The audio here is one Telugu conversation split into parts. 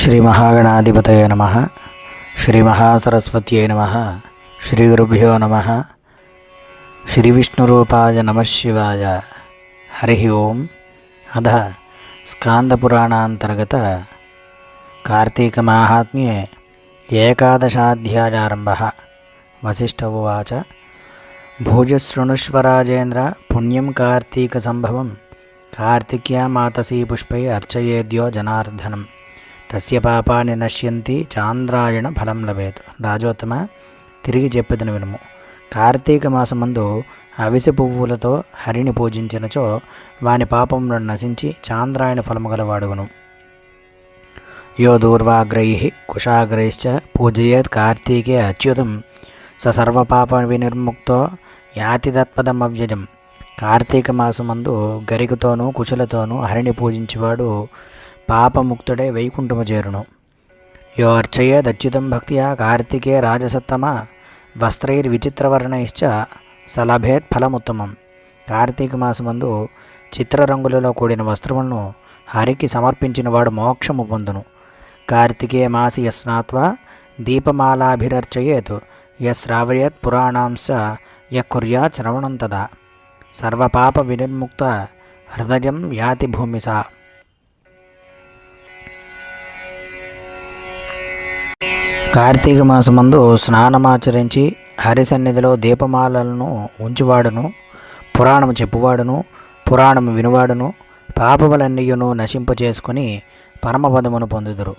శ్రీ మహాగణాధిపతయ నమ శ్రీ మహాసరస్వత్యై నమ శ్రీ గురుభ్యో నమ శ్రీ విష్ణురూపాయ నమ శివాయ హరి ఓం అధ స్కాందపురాణాంతర్గత కార్తీకమాహాత్మ్యే ఏకాదశాధ్యాయారంభ వశిష్ఠ ఉవాచ భూజశృణుష్వరాజేంద్ర పుణ్యం కార్తీక సంభవం కార్తిక్యా మాతసీ పుష్పై అర్చయేద్యో జనార్దనం తస్య పాపాన్ని నశ్యంతి చాంద్రాయణ ఫలం లభేత్. రాజోత్తమ తిరిగి చెప్పేదని వినుము. కార్తీక మాసమందు అవిసె పువ్వులతో హరిని పూజించినచో వాని పాపములను నశించి చాంద్రాయణ ఫలము గలవాడుగును. యో దూర్వాగ్రై కుషాగ్రైశ్చ పూజయేత్ కార్తీకే అచ్యుతం స సర్వపాప వినిర్ముక్తో యాతి తత్పదమవ్యజం కార్తీక మాసమందు గరికతోనూ కుశలతోనూ హరిని పూజించేవాడు పాపముక్తుడే వైకుంఠము చేరును. యోర్చయే దచ్యుతం భక్తియా కార్తికే రాజసత్తమ వస్త్రైర్విచిత్రవర్ణైశ్చ సలభేత్ ఫలముత్తమం. కార్తీక మాసమందు చిత్రరంగులలో కూడిన వస్త్రములను హరికి సమర్పించినవాడు మోక్షము పొందును. కార్తికే మాసి యస్నాత్వా దీపమాలాభిరర్చయేత్ యశ్రావయత్ పురాణాంశ యకుర్యా శ్రవణం తదా. సర్వపాప వినిర్ముక్త హృదయం యాతి భూమిసా. కార్తీక మాసమందు స్నానమాచరించి హరి సన్నిధిలో దీపమాలలను ఉంచువాడును పురాణము చెప్పువాడును పురాణము వినువాడును పాపములన్నీయును నశింపచేసుకుని పరమపదమును పొందుదురు.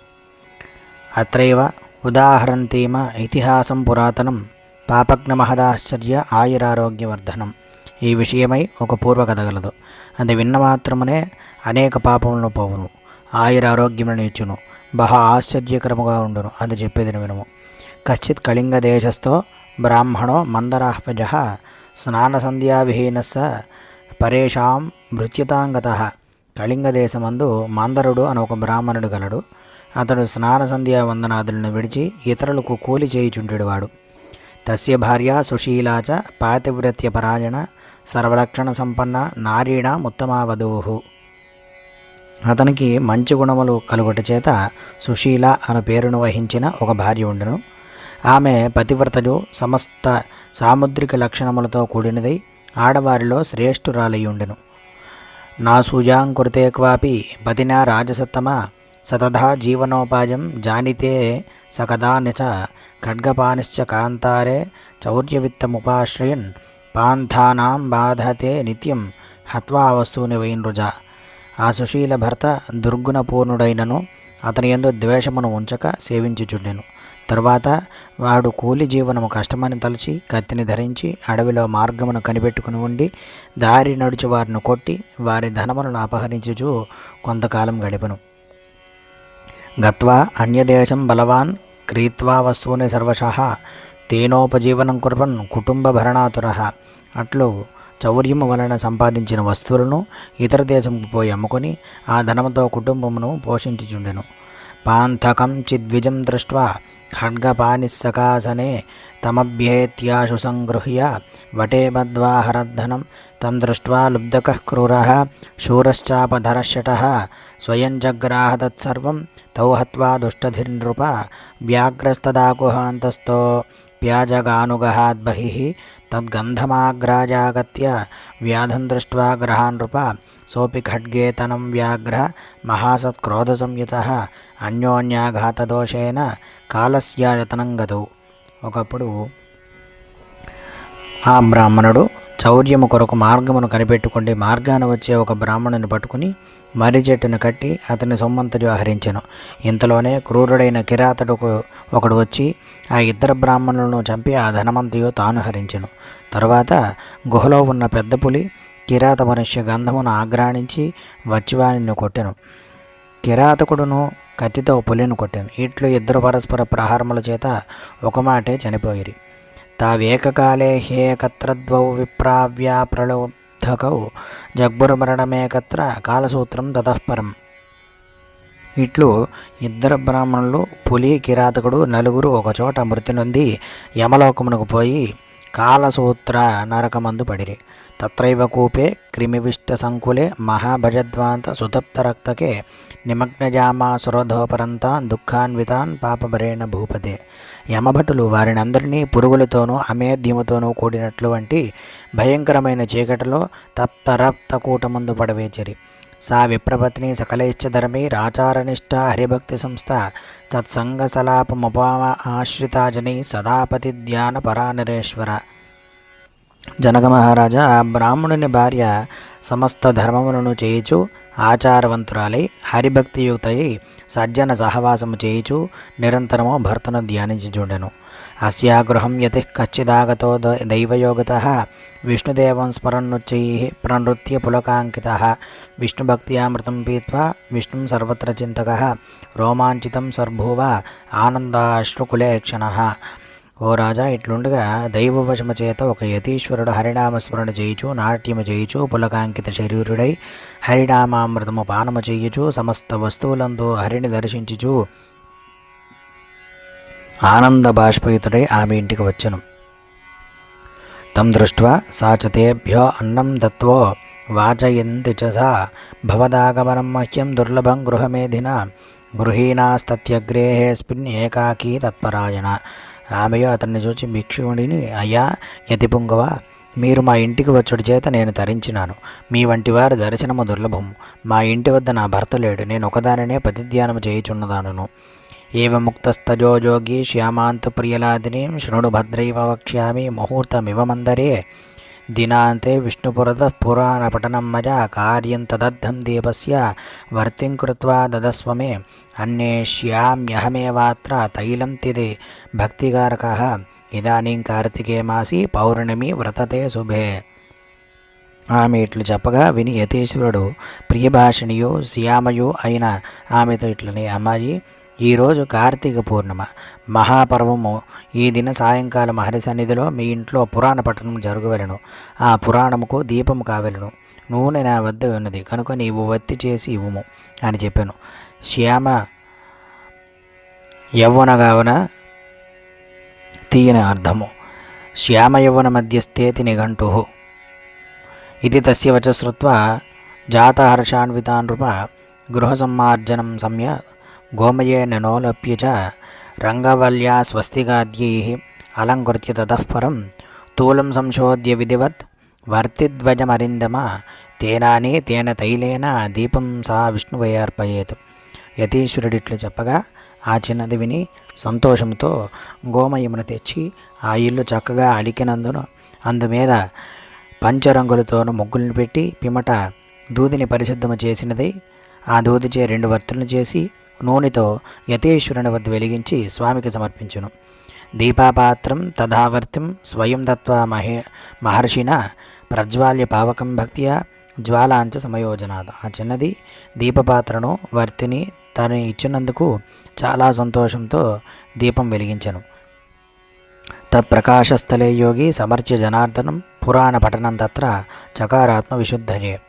అత్రైవ ఉదాహరంతీమ ఇతిహాసం పురాతనం పాపజ్ఞమహదాశ్చర్య ఆయురారోగ్యవర్ధనం. ఈ విషయమై ఒక పూర్వకథ గలదు. అది విన్న మాత్రమునే అనేక పాపములను పోవును ఆయురారోగ్యములను ఇచ్చును. బహ ఆశ్చర్యకరముగా ఉండును. అది చెప్పేది వినుము. కశ్చిత్ కళింగ దేశస్థో బ్రాహ్మణో మందరాహ్వజ స్నానసంధ్యావిహీనస్స పరేషాం భృత్యతాంగత కళింగ దేశమందు మందరుడు అని ఒక బ్రాహ్మణుడు గలడు. అతడు స్నాన సంధ్యా వందనాదులను విడిచి ఇతరులకు కూలి చేయుచుండేవాడు తస్య భార్య సుశీలా చ పాతివ్రత్య పరాయణ సర్వలక్షణ సంపన్న నారీణ ఉత్తమావధూహు అతనికి మంచి గుణములు కలుగుట చేత సుశీల అను పేరును వహించిన ఒక భార్య ఉండును. ఆమె పతివ్రతలు సమస్త సాముద్రిక లక్షణములతో కూడినదై ఆడవారిలో శ్రేష్ఠురాలై ఉండును. నా సూజాం కృతే క్వాపి పతినా రాజసత్తమ సతధా జీవనోపాయం జానితే సకదాని ఖడ్గపానిశ్చ కాంతారే చౌర్యవిత్తముపాశ్రయన్ పాంథానాం బాధతే నిత్యం హత్వా వస్తువుని వైనృజ ఆ సుశీల భర్త దుర్గుణపూర్ణుడైనను అతని ఎందు ద్వేషమును ఉంచక సేవించుచుండెను. తరువాత వాడు కూలి జీవనము కష్టమని తలచి కత్తిని ధరించి అడవిలో మార్గమును కనిపెట్టుకుని ఉండి దారి నడుచు వారిని కొట్టి వారి ధనములను అపహరించుచు కొంతకాలం గడిపను. గత్వా అన్యదేశం బలవాన్ క్రీత్వా వస్తువుని సర్వశః తేనోపజీవనం కుర్వన్ కుటుంబ భరణాతుర అట్లు చౌర్యము వలన సంపాదించిన వస్తువులను ఇతర దేశంకు పోయి అమ్ముకొని ఆ ధనముతో కుటుంబమును పోషించుచుండెను. పాంథకం చిద్విజం దృష్ట్వా ఖడ్గపానిస్సకాసనే తమభ్యేత్యాశు సంగృహ్య వటే బద్ధ్వా తం దృష్ట్వా లుబ్ధకः క్రూరः శూరశ్చాపధరశటः స్వయం జగ్రాహ తత్సర్వం తౌ హత్వా దుష్టధిర్నృప వ్యాఘ్రస్తదాకుహాంతస్థో ప్యాజగానుగహాద్బహిः తద్గంధమాగ్రాజాగత్య వ్యాధం దృష్ట్వా గ్రహానృప సోపి ఖడ్గేతనం వ్యాఘ్ర మహాసత్క్రోధసంయుత అన్యోన్యాఘాతదోషేణ కాలస్యాయతనం గతౌ. ఒకప్పుడు ఆ బ్రాహ్మణుడు చౌర్యము కొరకు మార్గమును కనిపెట్టుకుంటే మార్గాన వచ్చే ఒక బ్రాహ్మణుని పట్టుకుని మర్రి చెట్టును కట్టి అతని సొమ్మంతటి వ్యవహరించెను ఇంతలోనే క్రూరుడైన కిరాతడుకు ఒకడు వచ్చి ఆ ఇద్దరు బ్రాహ్మణులను చంపి ఆ ధనమంతయు తాను హరించెను. తరువాత గుహలో ఉన్న పెద్ద పులి కిరాత మనుష్య గంధమును ఆగ్రాణించి వచ్చివాణిని కొట్టెను. కిరాతకుడును కత్తితో పులిని కొట్టాను. ఇట్లు ఇద్దరు పరస్పర ప్రహారముల చేత ఒక మాటే చనిపోయిరి. తావేకకాలే హేకత్రద్వౌ విప్రావ్యా ప్రలోధకౌ జగ్బురమరణమేకత్ర కాలసూత్రం తతఃపరం ఇట్లు ఇద్దరు బ్రాహ్మణులు పులి కిరాతకుడు నలుగురు ఒకచోట మృతి నొంది యమలోకమునకు పోయి కాలసూత్ర నరకమందు పడిరి. తత్రైవ కూపే క్రిమివిష్ట సంకులే మహాభజద్వాంత సుతప్త రక్తకే నిమగ్నజామాసురధోపరంతా దుఃఖాన్వితాన్ పాపభరేణ భూపతే. యమభటులు వారిని అందరినీ పురుగులతోనూ అమేధ్యముతోనూ కూడినట్లు వంటి భయంకరమైన చీకటిలో తప్తరప్త కూటమందు పడవేచరి. సా విప్రపత్ని సకలైశ్చధర్మి రాచారనిష్ట హరిభక్తి సంస్థ తత్సంగసలాపముపా ఆశ్రితాజని సదాపతి ధ్యాన పరానరేశ్వర. జనక మహారాజా ఆ బ్రాహ్మణుని భార్య సమస్త ధర్మములను చేయుచు ఆచారవంతురాలై హరిభక్తియుక్తయి సజ్జన సహవాసము చేయుచు నిరంతరము భర్తను ధ్యానించుచుండెను. అస్యా గృహం యతి కచ్చిదాగతో దైవయోగత విష్ణుదేవం స్మరణుచ్చై ప్రణృత్య పులకాంకిత విష్ణుభక్త్యామృతం పీత్వా విష్ణుం సర్వత్ర చింతక రోమాంచితం సర్భూవ ఆనందాశ్రుకులేక్షణ ఓ రాజా ఇట్లుండగా దైవవశమ చేత ఒక యతీశ్వరుడు హరినామస్మరణ చేయుచు నాట్యము చేయుచు పులకాంకిత శరీరుడై హరినామామృతము పానము చేయుచు సమస్త వస్తువులందు హరిని దర్శించుచు ఆనంద బాష్పయుతుడై ఆమె ఇంటికి వచ్చను. తం దృష్ట్వా సా చ అన్నం దత్వో వాచయంతి చ సా భవదాగమనం మహ్యం దుర్లభం గృహమేధిన గృహీణాస్తత్యగ్రేహేస్మిన్ ఏకాకీ తత్పరాయణ. ఆమెయో అతన్ని చూచి భిక్షువుడిని అయ్యా యతిపుంగవ మీరు మా ఇంటికి వచ్చుడి చేత నేను తరించినాను. మీ వంటి వారి దర్శనము దుర్లభం. మా ఇంటి వద్ద నా భర్త లేడు. నేను ఒకదానినే ప్రతిధ్యానము చేయుచున్నదానను. ఏవ ముక్తస్తజో జోగి శ్యామాంతు ప్రియలాదినీం శృణు భద్రైవ వక్ష్యామి ముహూర్తమివ మందరే. దినాంతే विष्णुपुरतः పురాణ పఠనం कार्यं కార్యం తదద్ధం దీపస్య వర్తిం కృత్వా దదస్వ మే అన్వేష్యామ్యహమేవాత్ర తైలం తిది భక్తికారక ఇదానీం కార్తికే మాసి పౌర్ణమి వ్రతతే శుభే ఆమె ఇట్లు చెప్పగా విని యతీశ్వరుడు ప్రియభాషిణియు శ్యామయు అయిన ఆమెతో ఇట్లని అమ్మాయి ఈరోజు కార్తీక పూర్ణిమ. మహాపర్వము ఈ దిన సాయంకాలం హరి సన్నిధిలో మీ ఇంట్లో పురాణ పఠనం జరగవలను. ఆ పురాణముకు దీపము కావలను. నూనె నా వద్ద ఉన్నది కనుక నీవు వత్తి చేసి ఇవ్వుము అని చెప్పాను. శ్యామ యవ్వనగావన తీయని అర్థము. శ్యామయవ్వన మధ్యస్థేతి నిఘంటు. ఇది తస్య వచ శ్రుత్వా జాతహర్షాన్వితా నృప గృహసమ్మార్జనం సమ్య గోమయేన నోలప్య రంగవల్యా స్వస్తిగాద్యై అలంకృత్య తతఃపరం తూలం సంశోధ్య విధివత్ వర్తిధ్వజమరిందమ తేనానే తేన తైలేన దీపం సా విష్ణువై అర్పయేత్ యతీశ్వరుడిట్లు చెప్పగా ఆ చిన్నది విని సంతోషంతో గోమయమును తెచ్చి ఆ ఇల్లు చక్కగా అలికినందున అందుమీద పంచరంగులతోనూ ముగ్గులను పెట్టి పిమట దూదిని పరిశుద్ధము చేసినది ఆ దూదిచే రెండు వర్తులను చేసి నూనెతో యతీశ్వరుని వద్ద వెలిగించి స్వామికి సమర్పించును. దీపాపాత్రం తథావర్తిం స్వయం దత్వా మహే మహర్షిన ప్రజ్వాల్య పావకం భక్త్యా జ్వాలాంచ సమయోజనాద. ఆ చిన్నది దీపపాత్రను వర్తిని తను ఇచ్చినందుకు చాలా సంతోషంతో దీపం వెలిగించను. తత్ప్రకాశస్థలే యోగి సమర్చ్య జనార్దనం పురాణ పఠనం తత్ర చకారాత్మ విశుద్ధరే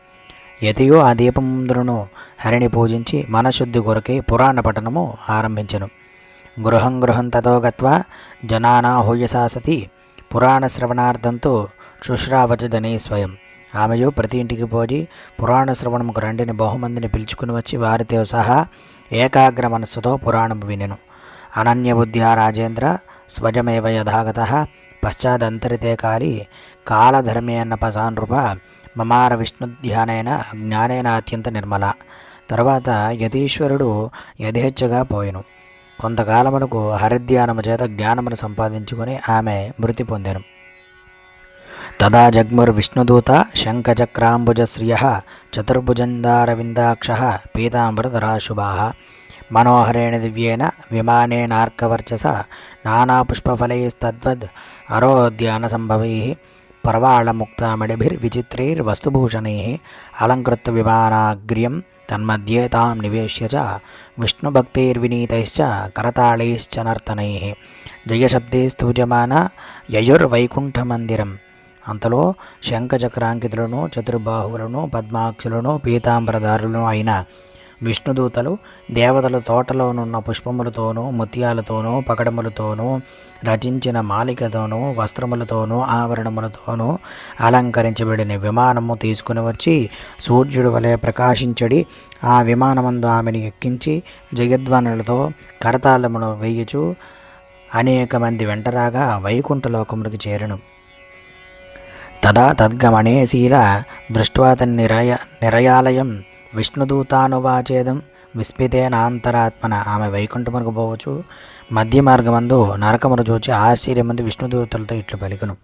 యతియో ఆ దీపముందును హరిని పూజించి మనశుద్ధి కొరకై పురాణ పఠనము ఆరంభించెను. గృహం గృహం తతో గత్వా జనానా సతి. పురాణ శ్రవణార్థంతో శుశ్రావచదనే స్వయం. ఆమెయు ప్రతి ఇంటికి పోయి పురాణ శ్రవణముకు రండిని బహుమందిని పిలుచుకుని వచ్చి వారితో సహా ఏకాగ్ర మనస్సుతో పురాణం వినెను. అనన్యబుద్ధ్యా రాజేంద్ర స్వజమేవ యథాగత పశ్చాదంతరితే కాలి కాలధర్మేన్న పసానృప మమార విష్ణుధ్యానైన జ్ఞానేన అత్యంత నిర్మల. తర్వాత యతీశ్వరుడు యథేచ్ఛగా పోయెను. కొంతకాలమునకు హరిధ్యానము చేత జ్ఞానమును సంపాదించుకుని ఆమె మృతి పొందెను. తదా జగ్ముర్విష్ణుదూత శంఖచక్రాంబుజశ్రియ చతుర్భుజందారవిందాక్ష పీతాంబరధరాశుభా మనోహరేణ దివ్యేన విమానేనార్కవర్చస నానాపుష్పఫలైస్తద్వద్ అరోద్యాన సంభవై పర్వాళముక్తామణిభిర్విచిత్రైర్వస్తుభూషణై అలంకృత విమానాగ్ర్యం తన్మధ్యే తాం నివేశ్య చ విష్ణుభక్తైర్వినీతైశ్చ కరతాళైశ్చ నర్తనై జయశబ్దే స్తూజమాన యయుర్వైకుంఠమందిరం అంతలో శంఖచక్రాంకితులను చతుర్బాహువులను పద్మాక్షులను పీతాంబరదారులను అయిన విష్ణుదూతలు దేవతలు తోటలోనున్న పుష్పములతోనూ ముత్యాలతోనూ పకడములతోనూ రచించిన మాలికతోనూ వస్త్రములతోనూ ఆవరణములతోనూ అలంకరించబడిన విమానము తీసుకుని వచ్చి సూర్యుడు వలె ప్రకాశించడి ఆ విమానమందు ఆమెను ఎక్కించి జగద్వనులతో కరతాళమును వేయుచు అనేక మంది వెంటరాగా వైకుంఠలోకములకు చేరను. తదా తద్గమనే శీల దృష్ట్వా తన్నిరయ నిరయాలయం విష్ణుదూతానువాచేదం విస్మితేనాంతరాత్మన. ఆమె వైకుంఠమునకు పోవచ్చు. మధ్య మార్గమందు నరకమును చూచి ఆశ్చర్యమందు విష్ణుదూతలతో ఇట్లు పలికను.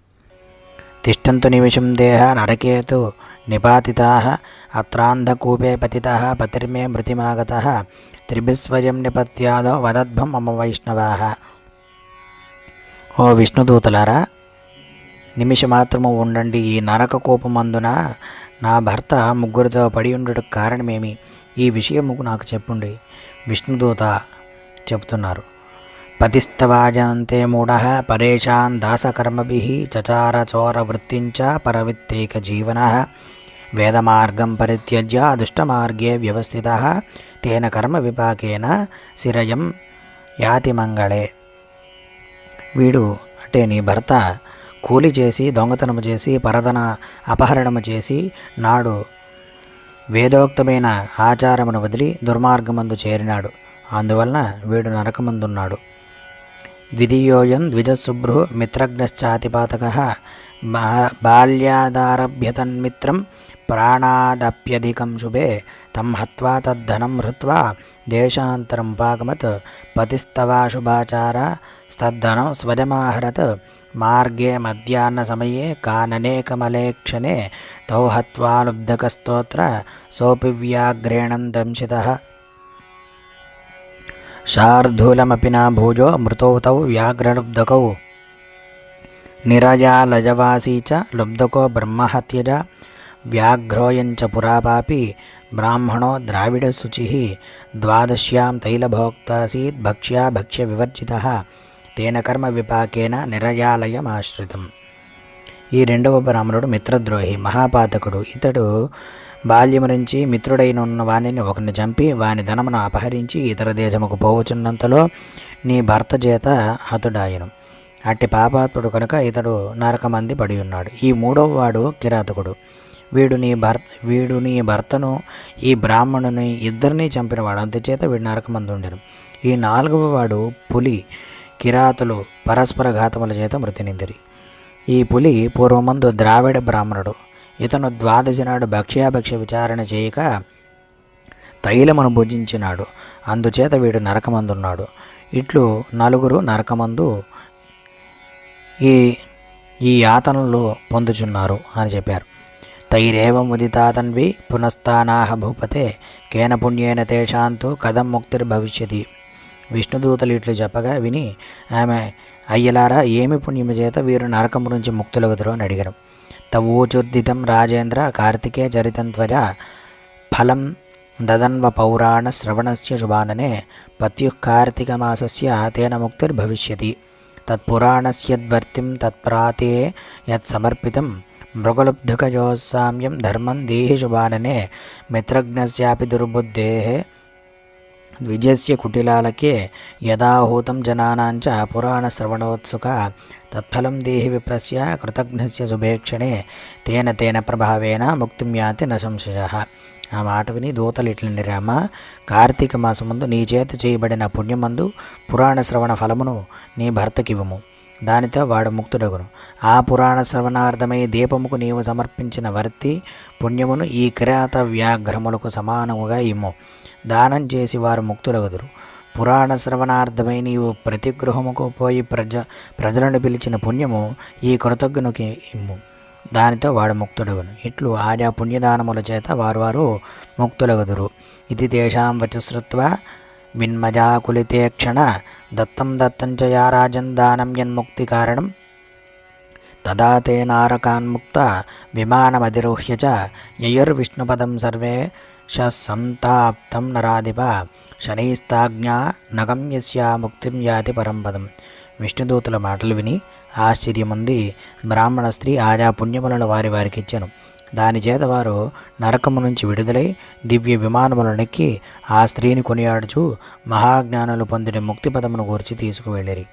తిష్టంతు నిమిషం దేహ నరకేతు నిపాతితా అత్రాంధకూపే పతిత పతిర్మే మృతిమాగత త్రిభిస్వయం నిపత్యాదో వదద్భం మమ వైష్ణవా. ఓ విష్ణుదూతలారా నిమిషమాత్రము ఉండండి ఈ నరక కోపమందున నా భర్త ముగ్గురితో పడి ఉండటం కారణమేమి? ఈ విషయము నాకు చెప్పుండి. విష్ణుదూత చెప్తున్నారు పతిస్తవాజంతే మూఢ పరేషాన్ దాసకర్మభి చచార చోర వృత్తించ పరవిత్తేక జీవన వేదమార్గం పరిత్యజ్య దుష్టమార్గే వ్యవస్థిత తేన కర్మ విపాకేన శిరయం యాతి మంగళే వీడు అంటే నీ భర్త కూలి చేసి దొంగతనము చేసి పరదన అపహరణము చేసి నాడు వేదోక్తమైన ఆచారమును వదిలి దుర్మార్గమందు చేరినాడు. అందువలన వీడు నరకమందున్నాడు. ద్వితీయోయం ద్విజశుభ్రు మిత్రజ్ఞశ్చాతిపాతక బాల్యాదారభ్యతన్మిత్రం ప్రాణాదప్యధికం శుభే తం హత్వా తద్ధనం హృత్వా దేశాంతరం పాగమత్ పతిస్తవాశుభాచార స్తద్ధనం స్వజమాహరత్ మార్గే మధ్యాహ్న సమయే కాననే కమలే క్షణే తౌ హత్వా లుబ్ధకస్తోత్ర సోపి వ్యాఘ్రేణం దంశితః శార్ధూలమపి నా భూజో మృతౌ తౌ వ్యాఘ్రలుబ్ధకౌ నిరజాలజవాసీ చ లుబ్ధకో బ్రహ్మహత్యజ వ్యాఘ్రోయంచ పురాపాపి బ్రాహ్మణో ద్రావిడశుచి. ద్వాదశ్యాం తైలభోక్తాసీత్ భక్ష్యా భక్ష్య వివర్జిత. తేన కర్మ విపాకేన నిరయాలయమాశ్రితం ఈ రెండవ బ్రాహ్మణుడు మిత్రద్రోహి మహాపాతకుడు. ఇతడు బాల్యము నుంచి మిత్రుడైన ఉన్న వాణిని ఒకరిని చంపి వాని ధనమును అపహరించి ఇతర దేశముకు పోవచున్నంతలో నీ భర్త చేత హతుడాయను. అట్టి పాపాత్ముడు కనుక ఇతడు నరకమంది పడి ఉన్నాడు. ఈ మూడవ వాడు కిరాతకుడు. వీడు నీ భర్త వీడు నీ భర్తను ఈ బ్రాహ్మణుని ఇద్దరిని చంపినవాడు. అందుచేత వీడు నరకమంది ఉండెను ఈ నాలుగవ వాడు పులి. కిరాతులు పరస్పర ఘాతముల చేత మృతినిందిరి. ఈ పులి పూర్వమందు ద్రావిడ బ్రాహ్మణుడు. ఇతను ద్వాదశి నాడు భక్ష్యాభక్ష విచారణ చేయక తైలమును భుజించినాడు. అందుచేత వీడు నరకమందున్నాడు. ఇట్లు నలుగురు నరకమందు ఈ ఈ యాతనలు పొందుచున్నారు అని చెప్పారు. తైరేవం ఉదితాతన్వి పునఃస్థానాహ భూపతే కేన పుణ్యేన తేషాంతు కథం ముక్తిర్భవిష్యతి. విష్ణుదూతలు ఇట్లు చెప్పగా విని ఆమె అయ్యలారా ఏమి పుణ్యము చేత వీరు నరకము నుంచి ముక్తులగుదురు? అని అడిగారు. తవూచుర్దితం రాజేంద్ర కార్తికే చరితం త్వర ఫలం దదన్వ పౌరాణ శ్రవణస్య శుభాననే పత్యుః కార్తీకమాసస్య తేన ముక్తిర్భవిష్యతి తత్పురాణస్యద్వర్తిం తత్ప్రాతే యత్సమర్పితం మృగలుబ్ధుకజోత్సామ్యం ధర్మం దేహి శుభాననే మిత్రజ్ఞస్యాపి దుర్బుద్ధేः ద్విజస్య కుటిలాలకే యదాహూతం జనానాంచ పురాణశ్రవణోత్సుక తత్ఫలం దేహి విప్రస్య కృతజ్ఞస్య శుభేక్షణే తేన తేన ప్రభావేన ముక్తిం యాతి న సంశయ ఆ మాట విని దూతలు ఇట్లని రామ కార్తీక మాసముందు నీ చేత చేయబడిన పుణ్యమందు పురాణ శ్రవణ ఫలమును నీ భర్తకివ్వము. దానితో వాడు ముక్తుడగును. ఆ పురాణ శ్రవణార్థమై దీపముకు నీవు సమర్పించిన వర్తి పుణ్యమును ఈ కిరాత వ్యాఘ్రములకు సమానముగా ఇమ్ము. దానం చేసి వారు ముక్తులగుదురు. పురాణ శ్రవణార్థమై నీవు ప్రతి గృహముకు పోయి ప్రజ ప్రజలను పిలిచిన పుణ్యము ఈ కృతజ్ఞునికి ఇమ్ము. దానితో వాడు ముక్తుడగును. ఇట్లు ఆయా పుణ్యదానముల చేత వారు వారు ముక్తులగుదురు. ఇది తేషాం వచశ్రుత్వ విన్మజాకులితే క్షణ దత్తం దత్తం చ దానం యన్ముక్తి కారణం తదా తే నారకాన్ముక్త విమానమధిరోహ్య చ యయుర్విష్ణుపదం సర్వే సంతాప్తం నరాధిప శనైస్తాజ్ఞా నగమ్యస్య ముక్తిం యాతి పరంపదం విష్ణుదూతుల మాటలు విని ఆశ్చర్యముంది బ్రాహ్మణ స్త్రీ ఆయా పుణ్యములను వారి వారికి ఇచ్చాను. దాని చేత వారు నరకము నుంచి విడుదలై దివ్య విమానములనెక్కి ఆ స్త్రీని కొనియాడుచు మహాజ్ఞానులు పొందిన ముక్తిపదమును గూర్చి తీసుకువెళ్ళిరి.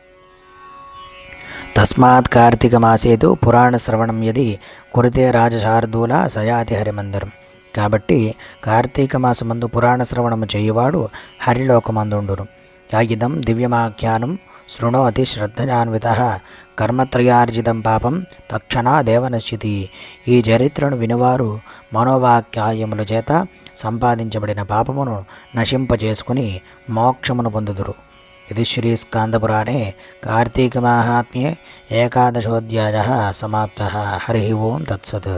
తస్మాత్ కార్తీక మాసేతు పురాణ శ్రవణం యది కురితే రాజశార్దూల సయాతి హరిమందిరం. కాబట్టి కార్తీక మాసమందు పురాణ శ్రవణము చేయువాడు హరిలోకమందుండును. యాయిదం దివ్యమాఖ్యానం శృణోతి శ్రద్ధజాన్విత కర్మత్రయార్జితం పాపం తక్షణా దేవనశ్చితి ఈ చరిత్రను వినువారు మనోవాక్యాయముల చేత సంపాదించబడిన పాపమును నశింపజేసుకుని మోక్షమును పొందుదురు. ఇది శ్రీ స్కాందపురాణే కార్తీకమాహాత్మ్యే ఏకాదశోధ్యాయ సమాప్త హరి ఓం తత్సత్